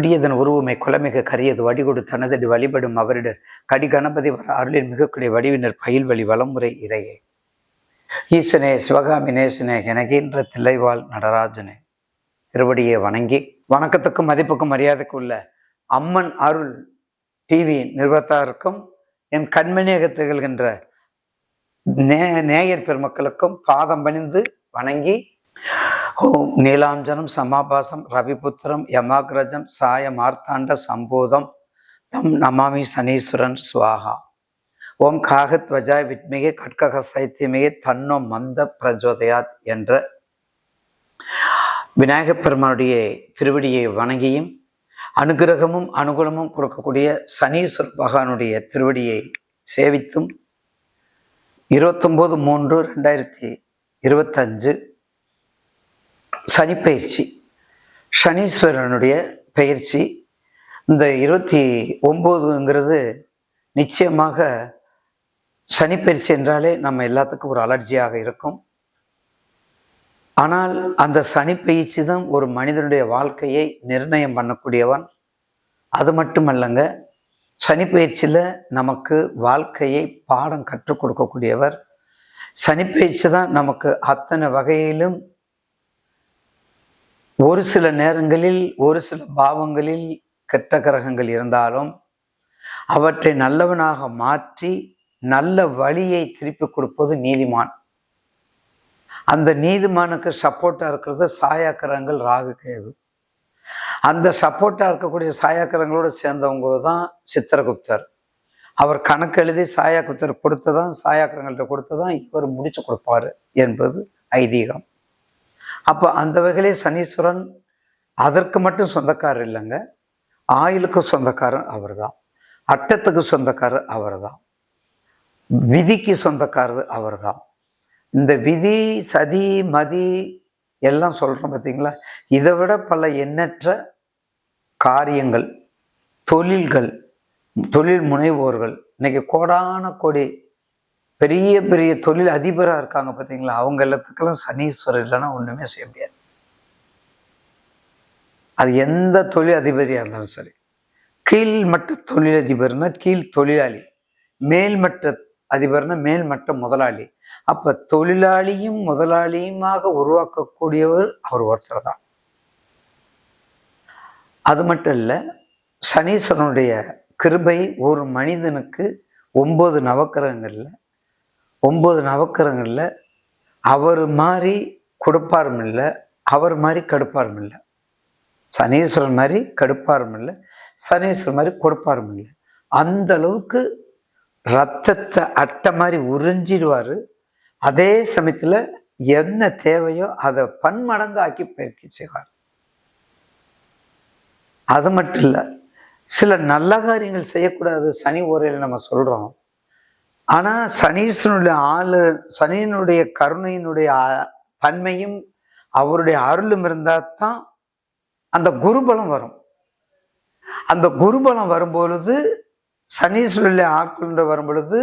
பிடியதன் உருவமை குலமிக கரியது வடிகொடு தனதடி வழிபடும் அவரிடர் கடி கணபதி வர அருளின் மிகக்கூடிய வடிவினர் பயில் வழி வலமுறை இறையே. ஈசனே சிவகாமி நேசனே எனகின்ற தில்லைவாள் நடராஜனே. திருவடியை வணங்கி. வணக்கத்துக்கும் மதிப்புக்கும் மரியாதைக்கும் உள்ள அம்மன் அருள் டிவி நிறுவத்தாருக்கும் என் கண்மணியக திகழ்கின்ற நே நேயர் பெருமக்களுக்கும் பாதம் பணிந்து வணங்கி ஓம். நீலாஞ்சனம் சமாபாசம் ரவிபுத்திரம் யமாகிரஜம் சாய மார்த்தாண்ட சம்போதம் தம் நமாமி சனீஸ்வரன் சுவாகா. ஓம் காகத்வஜாய் வித்மிகே கட்கக சைத்தியமிகே தன்னோ மந்த பிரஜோதயாத் என்ற விநாயகப் பெருமானுடைய திருவடியை வணங்கியும் அனுகிரகமும் அனுகூலமும் கொடுக்கக்கூடிய சனீஸ்வர பகவானுடைய திருவடியை சேவித்தும் இருபத்தொம்போது மூன்று ரெண்டாயிரத்தி இருபத்தஞ்சு சனிப்பயிற்சி சனீஸ்வரனுடைய பயிற்சி இந்த இருபத்தி ஒம்போதுங்கிறது நிச்சயமாக சனிப்பயிற்சி என்றாலே நம்ம எல்லாத்துக்கும் ஒரு அலர்ஜியாக இருக்கும். ஆனால் அந்த சனிப்பயிற்சி தான் ஒரு மனிதனுடைய வாழ்க்கையை நிர்ணயம் பண்ணக்கூடியவன். அது மட்டுமல்லங்க சனிப்பயிற்சியில் நமக்கு வாழ்க்கையை பாடம் கற்றுக் கொடுக்கக்கூடியவர். சனிப்பயிற்சி தான் நமக்கு அத்தனை வகையிலும் ஒரு சில நேரங்களில் ஒரு சில பாவங்களில் கெட்ட கிரகங்கள் இருந்தாலும் அவற்றை நல்லவனாக மாற்றி நல்ல வழியை திருப்பி கொடுப்பது நீதிமான். அந்த நீதிமானுக்கு சப்போர்ட்டாக இருக்கிறது சாயாக்கிரகங்கள் ராகு கேது. அந்த சப்போர்ட்டாக இருக்கக்கூடிய சாயாக்கிரகங்களோடு சேர்ந்தவங்க தான் சித்திரகுப்தர். அவர் கணக்கு எழுதி சாயாகுப்தர் கொடுத்ததான் சாயாக்கிரகங்கள்ட்ட கொடுத்ததான் இவர் முடிச்சு கொடுப்பாரு என்பது ஐதீகம். அப்போ அந்த வகையிலே சனீஸ்வரன் அதற்கு மட்டும் சொந்தக்காரர் இல்லைங்க. ஆயுளுக்கு சொந்தக்காரர் அவர் தான் அட்டத்துக்கு சொந்தக்காரர் அவர் தான் விதிக்கு சொந்தக்காரர் அவர் தான் இந்த விதி சதி மதி எல்லாம் சொல்கிறோம் பார்த்தீங்களா இதை விட பல எண்ணற்ற காரியங்கள் தொழில்கள் தொழில் முனைவோர்கள் இன்னைக்கு கோடான கோடி பெரிய பெரிய தொழில் அதிபராக இருக்காங்க பார்த்தீங்களா அவங்க எல்லாத்துக்கெல்லாம் சனீஸ்வரர் இல்லைன்னா ஒன்றுமே செய்ய முடியாது. அது எந்த தொழில் அதிபதியாக இருந்தாலும் சரி. கீழ்மட்ட தொழிலதிபர்னா கீழ் தொழிலாளி. மேல்மட்ட அதிபர்னா மேல்மட்ட முதலாளி. அப்போ தொழிலாளியும் முதலாளியுமாக உருவாக்கக்கூடியவர் அவர் ஒருத்தர் தான். அது மட்டும் இல்லை சனீஸ்வரனுடைய கிருபை ஒரு மனிதனுக்கு ஒம்பது நவக்கிரகங்களில் ஒம்பது நவக்கரங்களில் அவர் மாதிரி கொடுப்பாரும் இல்லை அவர் மாதிரி கடுப்பாரும் இல்லை. சனீஸ்வரன் மாதிரி கடுப்பாரும் இல்லை சனீஸ்வரன் மாதிரி கொடுப்பாரும் இல்லை. அந்த அளவுக்கு ரத்தத்தை அட்டை மாதிரி உறிஞ்சிடுவார். அதே சமயத்தில் என்ன தேவையோ அதை பன்மடங்கு ஆக்கி பயிற்சி செய்வார். அது மட்டும் இல்லை சில நல்ல காரியங்கள் செய்யக்கூடாது சனி உரையில் நம்ம சொல்கிறோம் ஆனால் சனீஸ்வரனுடைய ஆளு சனியினுடைய கருணையினுடைய தன்மையும் அவருடைய அருளும் இருந்தால் தான் அந்த குருபலம் வரும். அந்த குருபலம் வரும்பொழுது சனீஸ்வரனுடைய ஆட்கொண்டு வரும் பொழுது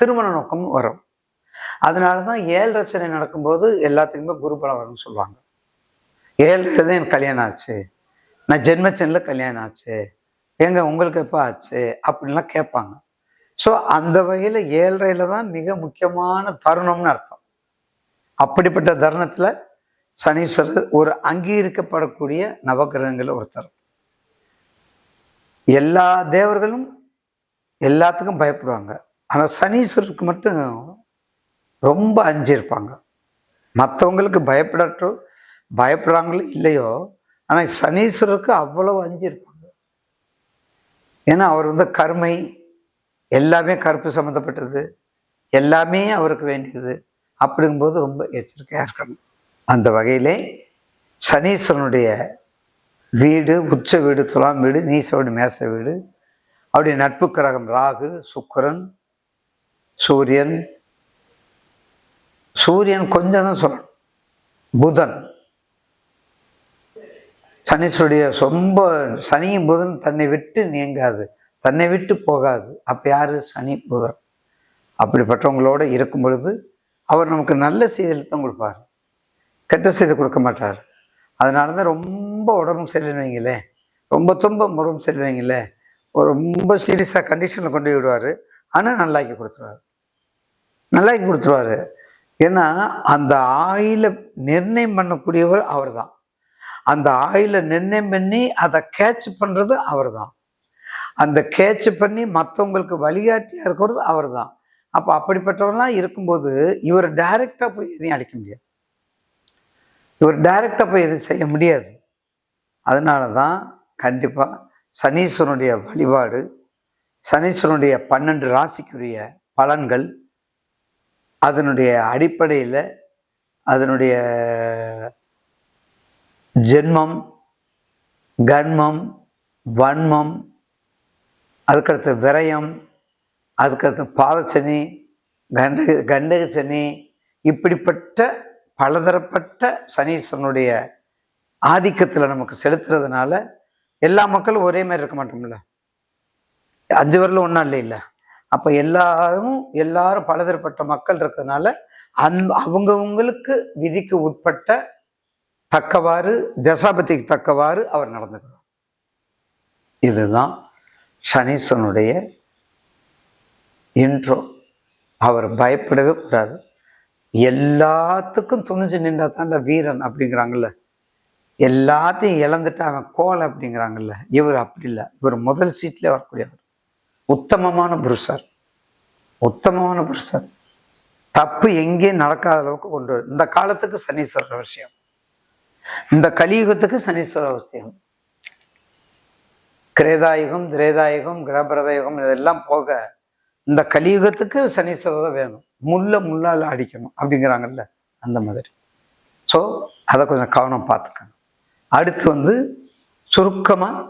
திருமண நோக்கமும் வரும். அதனால தான் ஏழு ரச்சனை நடக்கும்போது எல்லாத்துக்குமே குருபலம் வரும்னு சொல்லுவாங்க. ஏழு தான் எனக்கு கல்யாணம் ஆச்சு. நான் ஜென்மச்சனில் கல்யாணம் ஆச்சு. ஏங்க உங்களுக்கு எப்போ ஆச்சு? அப்படின்லாம் கேட்பாங்க. ஸோ அந்த வகையில் ஏழரையில் தான் மிக முக்கியமான தருணம்னு அர்த்தம். அப்படிப்பட்ட தருணத்தில் சனீஸ்வரர் ஒரு அங்கீகரிக்கப்படக்கூடிய நவகிரகங்களில் ஒருத்தர். எல்லா தேவர்களும் எல்லாத்துக்கும் பயப்படுவாங்க. ஆனால் சனீஸ்வரருக்கு மட்டும் ரொம்ப அஞ்சிருப்பாங்க மற்றவங்களுக்கு பயப்படட்டும் பயப்படுறாங்களோ இல்லையோ ஆனால் சனீஸ்வரருக்கு அவ்வளவு அஞ்சிருப்பாங்க ஏன்னா அவர் வந்து கருமை எல்லாமே கருப்பு சம்மந்தப்பட்டது எல்லாமே அவருக்கு வேண்டியது. அப்படிங்கும்போது ரொம்ப எச்சரிக்கையாக இருக்கணும். அந்த வகையிலே சனீஸ்வரனுடைய வீடு உச்ச வீடு துலாம் வீடு நீச வீடு மேச வீடு அவருடைய நட்பு கிரகம் ராகு சுக்கரன் சூரியன். சூரியன் கொஞ்சம் தான் சொல்லணும். புதன். சனீஸ்வருடைய ரொம்ப சனியும் புதன் தன்னை விட்டு நீங்காது. தன்னை விட்டு போகாது. அப்ப யாரு? சனி புதன். அப்படிப்பட்டவங்களோட இருக்கும் பொழுது அவர் நமக்கு நல்ல செய்தித்தான் தான் கொடுப்பார். கெட்ட செய்தி கொடுக்க மாட்டார். அதனால தான் ரொம்ப உடம்பு சரியில்லைங்களே ரொம்ப தும்ப உடம்பு சரியில்லைங்களே ரொம்ப சீரியஸாக கண்டிஷனில் கொண்டு விடுவார். ஆனால் நல்லாக்கி கொடுத்துருவாரு. நல்லாக்கி கொடுத்துருவாரு. ஏன்னா அந்த ஆயில நிர்ணயம் பண்ணக்கூடியவர் அவர் தான் அந்த ஆயில நிர்ணயம் பண்ணி அதை கேட்ச் பண்ணுறது அவர் தான் அந்த கேட்ச் பண்ணி மற்றவங்களுக்கு வழிகாட்டியாக இருக்கிறது அவர் தான் அப்போ அப்படிப்பட்டவரெல்லாம் இருக்கும்போது இவர் டைரெக்டாக போய் எதையும் அடிக்க முடியாது. இவர் டைரெக்டாக போய் எதுவும் செய்ய முடியாது. அதனால தான் கண்டிப்பாக சனீஸ்வரனுடைய வழிபாடு சனீஸ்வரனுடைய பன்னெண்டு ராசிக்குரிய பலன்கள் அதனுடைய அடிப்படையில் அதனுடைய ஜென்மம் கன்மம் வன்மம் அதுக்கடுத்து விரயம் அதுக்கடுத்து பாதச்சனி கண்டக கண்டக சனி இப்படிப்பட்ட பலதரப்பட்ட சனீஸ்வரனுடைய ஆதிக்கத்தில் நமக்கு செலுத்துறதுனால எல்லா மக்களும் ஒரே மாதிரி இருக்க மாட்டோம்ல. அஞ்சு வரல ஒன்றும் இல்லை இல்லை அப்போ எல்லாரும் எல்லாரும் பலதரப்பட்ட மக்கள் இருக்கிறதுனால அந் அவங்கவுங்களுக்கு விதிக்கு உட்பட்ட தக்கவாறு தசாபதிக்கு தக்கவாறு அவர் நடந்துக்கிறார். இதுதான் சனீஸ்வரனுடைய இன்ட்ரோ அவர் பயப்படவே கூடாது. எல்லாத்துக்கும் துணிஞ்சு நின்றா தான் வீரன் அப்படிங்கிறாங்கல்ல. எல்லாத்தையும் இழந்துட்டு அவன் கோல் அப்படிங்கிறாங்கல்ல. இவர் அப்படி இல்லை. இவர் முதல் சீட்லேயே வரக்கூடியவர். உத்தமமான புருஷர். உத்தமமான புருஷர். தப்பு எங்கேயும் நடக்காத அளவுக்கு கொண்டு வரும் இந்த காலத்துக்கு சனீஸ்வரர் விஷயம் இந்த கலியுகத்துக்கு சனீஸ்வரர் விஷயம் கிரேதாயுகம் திரேதாயுகம் கிரகபிரதயுகம் இதெல்லாம் போக இந்த கலியுகத்துக்கு சனீஸ்வரர் தான் வேணும். முள்ள முள்ளால் அடிக்கணும் அப்படிங்கிறாங்கல்ல அந்த மாதிரி. ஸோ அதை கொஞ்சம் கவனம் பார்த்துக்கணும். அடுத்து வந்து சுருக்கமாக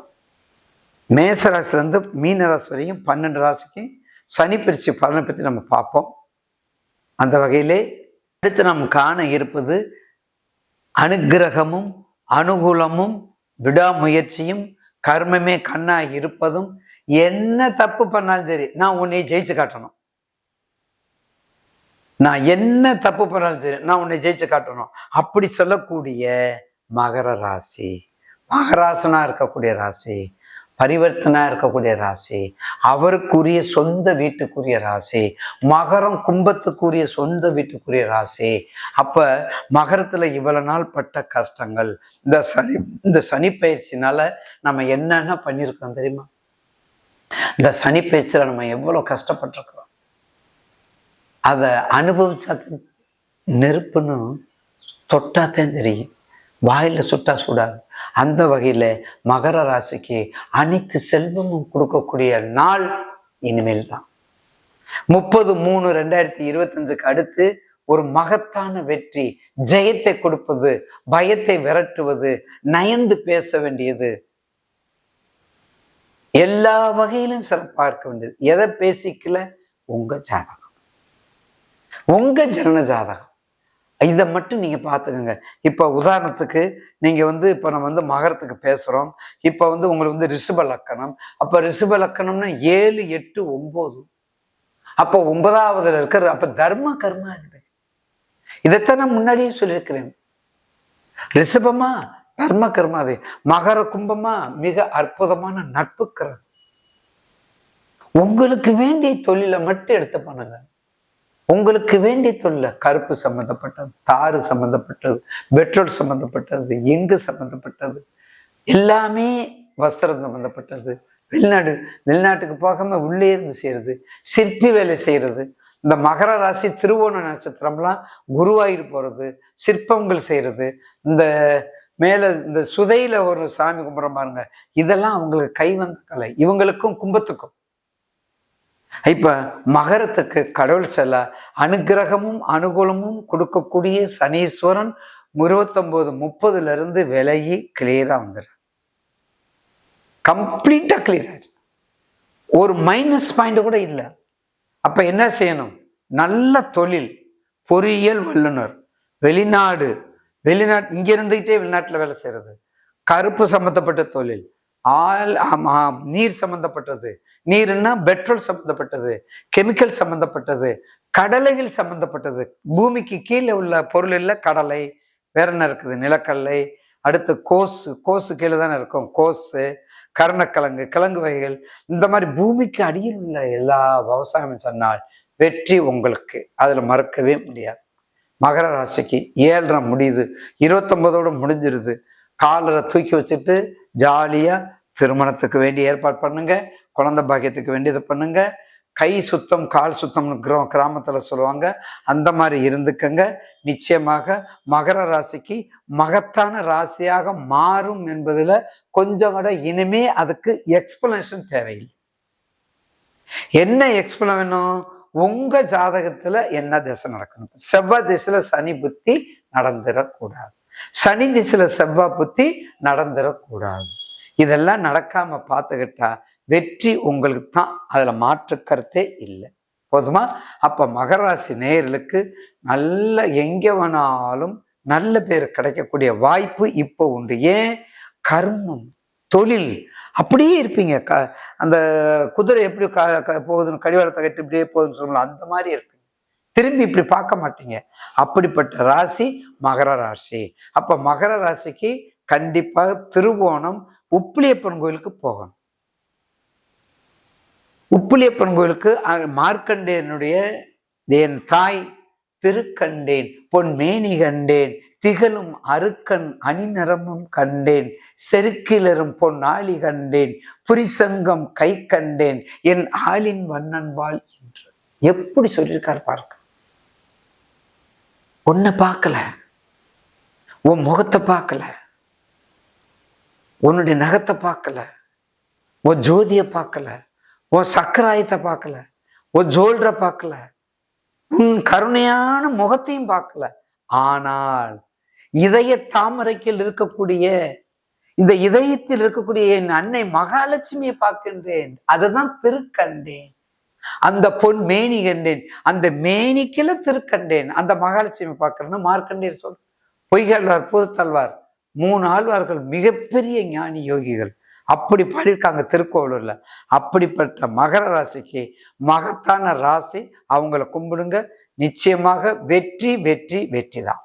மேசராசிலேருந்து மீன ராசி வரையும் பன்னெண்டு ராசிக்கு சனி பிரிச்சு பலனை பற்றி நம்ம பார்ப்போம். அந்த வகையிலே அடுத்து நாம் காண இருப்பது அனுக்கிரகமும் அனுகூலமும் விடாமுயற்சியும் கர்மமே கண்ணா இருப்பதும் என்ன தப்பு பண்ணாலும் சரி நான் உன்னை ஜெயிச்சு காட்டணும். நான் என்ன தப்பு பண்ணாலும் சரி நான் உன்னை ஜெயிச்சு காட்டணும். அப்படி சொல்லக்கூடிய மகர ராசி. மகராசனா இருக்கக்கூடிய ராசி. பரிவர்த்தனாக இருக்கக்கூடிய ராசி அவருக்குரிய சொந்த வீட்டுக்குரிய ராசி மகரம் கும்பத்துக்குரிய சொந்த வீட்டுக்குரிய ராசி. அப்போ மகரத்தில் இவ்வளோ நாள் பட்ட கஷ்டங்கள் இந்த சனி இந்த சனி பயிற்சினால நம்ம என்னென்ன பண்ணியிருக்கோம் தெரியுமா? இந்த சனி பயிற்சியில் நம்ம எவ்வளோ கஷ்டப்பட்டிருக்கிறோம். அதை அனுபவிச்சா நெருப்புன்னு தொட்டாத்தான் தெரியும். வாயில் சுட்டா சுடாது. அந்த வகையில மகர ராசிக்கு அனைத்து செல்வமும் கொடுக்கக்கூடிய நாள் இனிமேல் தான். முப்பது மூணு ரெண்டாயிரத்தி இருபத்தஞ்சுக்கு அடுத்து ஒரு மகத்தான வெற்றி ஜெயத்தை கொடுப்பது பயத்தை விரட்டுவது நயந்து பேச வேண்டியது. எல்லா வகையிலும் சிறப்பாக இருக்க வேண்டியது. எதை பேசிக்கல? உங்க ஜாதகம். உங்க ஜனன ஜாதகம். இதை மட்டும் நீங்கள் பார்த்துக்கோங்க. இப்போ உதாரணத்துக்கு நீங்கள் வந்து இப்போ நம்ம வந்து மகரத்துக்கு பேசுகிறோம் இப்போ வந்து உங்களுக்கு வந்து ரிஷப லக்கணம். அப்போ ரிஷப லக்கணம்னா ஏழு எட்டு ஒம்பது. அப்போ ஒன்பதாவதுல இருக்கிற அப்போ தர்ம கர்மா அது இதைத்தான் நான் முன்னாடியே சொல்லியிருக்கிறேன். ரிஷபமா தர்ம கர்மாதி. மகர கும்பமா மிக அற்புதமான நட்பு கிரகம். உங்களுக்கு வேண்டிய தொழிலை மட்டும் எடுத்து பண்ணுங்க. உங்களுக்கு வேண்டிய தொழில கருப்பு சம்பந்தப்பட்டது தாறு சம்பந்தப்பட்டது பெட்ரோல் சம்பந்தப்பட்டது எங்கு சம்பந்தப்பட்டது எல்லாமே வஸ்திரம் சம்பந்தப்பட்டது. வெளிநாடு வெளிநாட்டுக்கு போகாம உள்ளே இருந்து செய்யறது சிற்பி வேலை செய்யறது இந்த மகர ராசி திருவோண நட்சத்திரம்லாம் குருவாயூர் போறது சிற்பங்கள் செய்யறது இந்த மேலே இந்த சுதையில ஒரு சாமி கும்பிட்ற பாருங்க இதெல்லாம் அவங்களுக்கு கை வந்த கலை இவங்களுக்கும் கும்பத்துக்கும் இப்போ மகரத்துக்கு கடவுள் செல்ல அனுகிரகமும் அனுகூலமும் கொடுக்கக்கூடிய சனீஸ்வரன் இருபத்தொம்போது முப்பதுலேருந்து விலகி கிளியராக வந்துடுற கம்ப்ளீட்டாக கிளியர் ஒரு மைனஸ் பாயிண்ட் கூட இல்லை. அப்போ என்ன செய்யணும்? நல்ல தொழில் பொறியியல் வல்லுநர் வெளிநாடு வெளிநாட்டு இங்கே இருந்துகிட்டே வெளிநாட்டில் வேலை செய்யறது கருப்பு சம்மந்தப்பட்ட தொழில் ஆள் ஆமா, நீர் சம்பந்தப்பட்டது. நீர்னா பெட்ரோல் சம்பந்தப்பட்டது கெமிக்கல் சம்பந்தப்பட்டது கடலைகள் சம்பந்தப்பட்டது. பூமிக்கு கீழே உள்ள பொருள் கடலை வேற என்ன இருக்குது? நிலக்கடலை அடுத்து கோசு கோசு கீழே தானே இருக்கும். கோசு கருணக்கிழங்கு கிழங்கு வகைகள். இந்த மாதிரி பூமிக்கு அடியில் உள்ள எல்லா விவசாயம் சொன்னால் வெற்றி உங்களுக்கு. அதில் மறக்கவே முடியாது. மகர ராசிக்கு ஏழரை முடியுது. இருபத்தொன்பதோடு முடிஞ்சிருது. காலரை தூக்கி வச்சுட்டு ஜாலியாக திருமணத்துக்கு வேண்டி ஏற்பாடு பண்ணுங்க. குழந்தை பாக்கியத்துக்கு இதை பண்ணுங்க. கை சுத்தம் கால் சுத்தம் கிராமத்தில் சொல்லுவாங்க. அந்த மாதிரி இருந்துக்கங்க. நிச்சயமாக மகர ராசிக்கு மகத்தான ராசியாக மாறும் என்பதில் கொஞ்சம் கூட இனிமே அதுக்கு எக்ஸ்பிளனேஷன் தேவையில்லை. என்ன எக்ஸ்பிளன் வேணும்? உங்க ஜாதகத்துல என்ன திசை நடக்கணும்? செவ்வாய் திசையில சனி புத்தி நடந்துடக்கூடாது சனி திசையில செவ்வாய் புத்தி நடந்துடக்கூடாது இதெல்லாம் நடக்காம பார்த்துக்கிட்டா வெற்றி உங்களுக்கு தான். அதுல மாற்று கருத்தே இல்லை. போதுமா? அப்ப மகராசி நேயர்களுக்கு நல்ல எங்க வேணாலும் நல்ல பேர் கிடைக்கக்கூடிய வாய்ப்பு இப்போ உண்டு. ஏன்? கர்மம் தொழில். அப்படியே இருப்பீங்க. க அந்த குதிரை எப்படி க போகுதுன்னு கடிவாளத்தை கட்டி இப்படியே போகுதுன்னு சொல்லலாம் அந்த மாதிரி இருக்கு. திரும்பி இப்படி பார்க்க மாட்டீங்க. அப்படிப்பட்ட ராசி மகர ராசி. அப்ப மகர ராசிக்கு கண்டிப்பாக திருவோணம் உப்பிலியப்பன் கோயிலுக்கு போகணும். உப்பிலியப்பன் கோயிலுக்கு மார்க்கண்டேனுடைய மார்க்கண்டேயனுடைய என் தாய் திருக்கண்டேன் பொன் மேனி கண்டேன் திகழும் அருக்கன் அணிநரமும் கண்டேன் செருக்கிலரும் பொன் கண்டேன் புரிசங்கம் கை கண்டேன் என் ஆளின் வண்ணன்பால் என்று எப்படி சொல்லியிருக்கார் பார்க்க உன்னை பார்க்கல. உன் முகத்தை பார்க்கல. உன்னுடைய நகத்தை பார்க்கல. உன் ஜோதியை பார்க்கல. உன் சக்கராயத்தை பார்க்கல. உன் ஜோல்ற பார்க்கல. உன் கருணையான முகத்தையும் பார்க்கல. ஆனால் இதய தாமரைக்கில் இருக்கக்கூடிய இந்த இதயத்தில் இருக்கக்கூடிய என் அன்னை மகாலட்சுமியை பார்க்கின்றேன். அதுதான் திருக்கண்டேன். அந்த பொன் மேனி கண்டேன். அந்த மேனிக்கில திருக்கண்டேன். அந்த மகாலட்சுமி பார்க்கறேன்னு மார்க்கண்டேயர் சொல் பொய்கழ்வார் புதுத்தல்வார் மூணு ஆழ்வார்கள் மிகப்பெரிய ஞானி யோகிகள். அப்படி பாடியிருக்காங்க திருக்கோளூர்ல அப்படிப்பட்ட மகர ராசிக்கு மகத்தான ராசி அவங்கள கும்பிடுங்க. நிச்சயமாக வெற்றி வெற்றி வெற்றி தான்